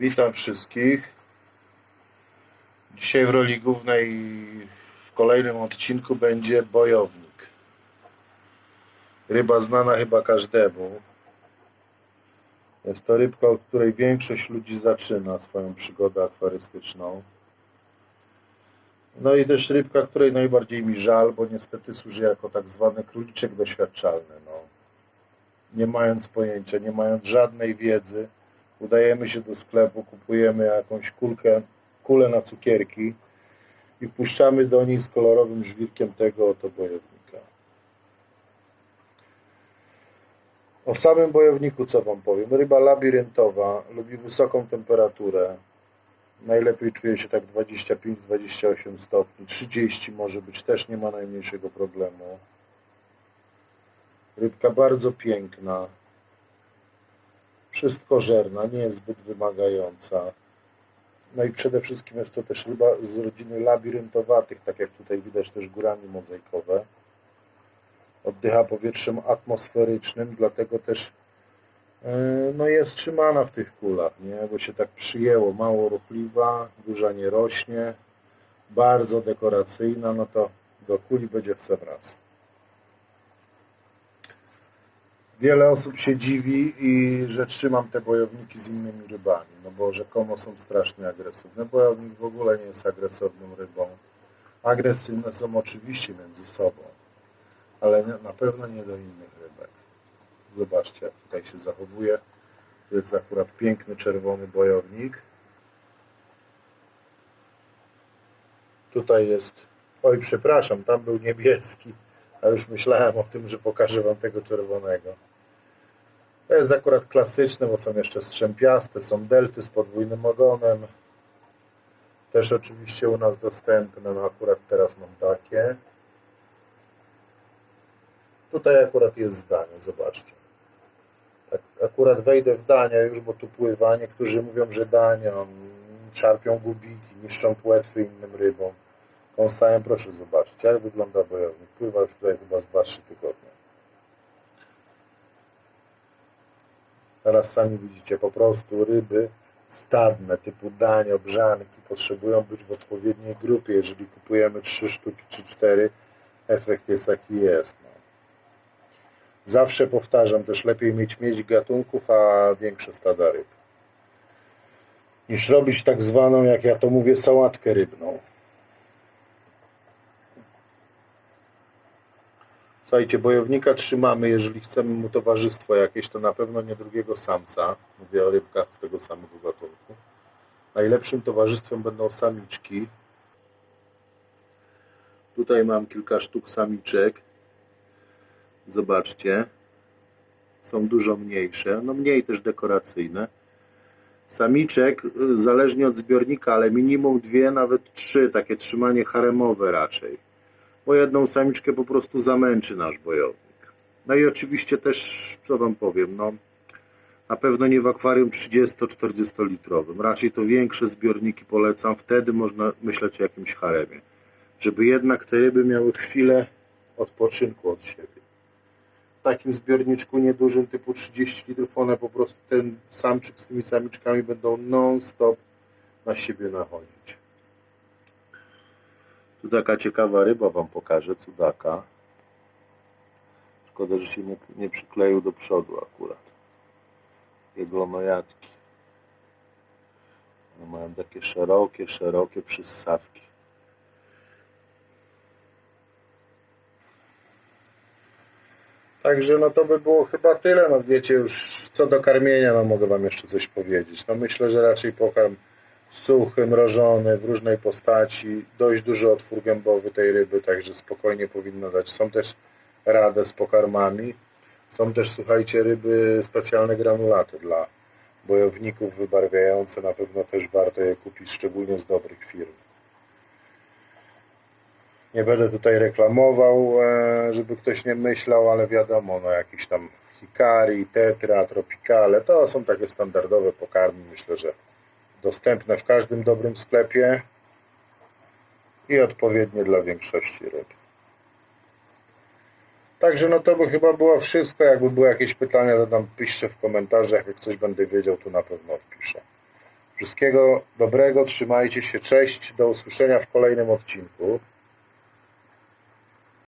Witam wszystkich. Dzisiaj w roli głównej w kolejnym odcinku będzie bojownik. Ryba znana chyba każdemu. Jest to rybka, od której większość ludzi zaczyna swoją przygodę akwarystyczną. No i też rybka, której najbardziej mi żal, bo niestety służy jako tak zwany króliczek doświadczalny. No. Nie mając pojęcia, nie mając żadnej wiedzy, udajemy się do sklepu, kupujemy jakąś kulkę, kulę na cukierki i wpuszczamy do niej z kolorowym żwirkiem tego oto bojownika. O samym bojowniku co Wam powiem? Ryba labiryntowa, lubi wysoką temperaturę. Najlepiej czuje się tak 25-28 stopni, 30 może być, też nie ma najmniejszego problemu. Rybka bardzo piękna, wszystkożerna, nie jest zbyt wymagająca. No i przede wszystkim jest to też ryba z rodziny labiryntowatych, tak jak tutaj widać też górami mozaikowe. Oddycha powietrzem atmosferycznym, dlatego też yy, no jest trzymana w tych kulach, nie? bo się tak przyjęło, mało ruchliwa, duża nie rośnie, bardzo dekoracyjna, no to do kuli będzie w sam raz. Wiele osób się dziwi, i że trzymam te bojowniki z innymi rybami, no bo rzekomo są strasznie agresywne. Bojownik w ogóle nie jest agresywną rybą. Agresywne są oczywiście między sobą, ale na pewno nie do innych rybek. Zobaczcie, jak tutaj się zachowuje. To jest akurat piękny czerwony bojownik. Tutaj jest, oj przepraszam, tam był niebieski, a już myślałem o tym, że pokażę Wam tego czerwonego. To jest akurat klasyczne, bo są jeszcze strzępiaste, są delty z podwójnym ogonem. Też oczywiście u nas dostępne, no akurat teraz mam takie. Tutaj akurat jest zdanie, zobaczcie. Tak, akurat wejdę w dania już, bo tu pływa. Niektórzy mówią, że dania mm, szarpią gubiki, niszczą płetwy innym rybom. Kąsają, proszę zobaczyć, jak wygląda bojownik. Pływa już tutaj chyba z 2-3 tygodnie. Teraz sami widzicie, po prostu ryby stadne typu dań, obrzanki potrzebują być w odpowiedniej grupie. Jeżeli kupujemy 3 sztuki czy 4, efekt jest jaki jest. No. Zawsze powtarzam, też lepiej mieć mieć gatunków, a większe stada ryb. Niż robić tak zwaną, jak ja to mówię, sałatkę rybną. Słuchajcie, bojownika trzymamy, jeżeli chcemy mu towarzystwo jakieś, to na pewno nie drugiego samca. Mówię o rybkach z tego samego gatunku. Najlepszym towarzystwem będą samiczki. Tutaj mam kilka sztuk samiczek. Zobaczcie. Są dużo mniejsze, no mniej też dekoracyjne. Samiczek, y, zależnie od zbiornika, ale minimum dwie, nawet trzy, takie trzymanie haremowe raczej bo jedną samiczkę po prostu zamęczy nasz bojownik. No i oczywiście też, co Wam powiem, no na pewno nie w akwarium 30-40 litrowym, raczej to większe zbiorniki polecam, wtedy można myśleć o jakimś haremie, żeby jednak te ryby miały chwilę odpoczynku od siebie. W takim zbiorniczku niedużym typu 30 litrów one po prostu ten samczyk z tymi samiczkami będą non-stop na siebie nachodzić. Tu taka ciekawa ryba Wam pokażę, cudaka. Szkoda, że się nie, nie przykleił do przodu akurat. Jeglonojadki. One mają takie szerokie, szerokie przyssawki. Także no to by było chyba tyle. No wiecie już co do karmienia, no mogę Wam jeszcze coś powiedzieć. No myślę, że raczej pokarm suchy, mrożony w różnej postaci. Dość duży otwór gębowy tej ryby, także spokojnie powinno dać. Są też radę z pokarmami. Są też, słuchajcie, ryby specjalne granulaty dla bojowników wybarwiające. Na pewno też warto je kupić, szczególnie z dobrych firm. Nie będę tutaj reklamował, e, żeby ktoś nie myślał, ale wiadomo, no jakiś tam Hikari, Tetra, Tropicale, to są takie standardowe pokarmy. Myślę, że dostępne w każdym dobrym sklepie i odpowiednie dla większości ryb. Także no to by chyba było wszystko. Jakby były jakieś pytania, to tam piszcie w komentarzach. Jak coś będę wiedział, to na pewno wpiszę. Wszystkiego dobrego, trzymajcie się, cześć, do usłyszenia w kolejnym odcinku.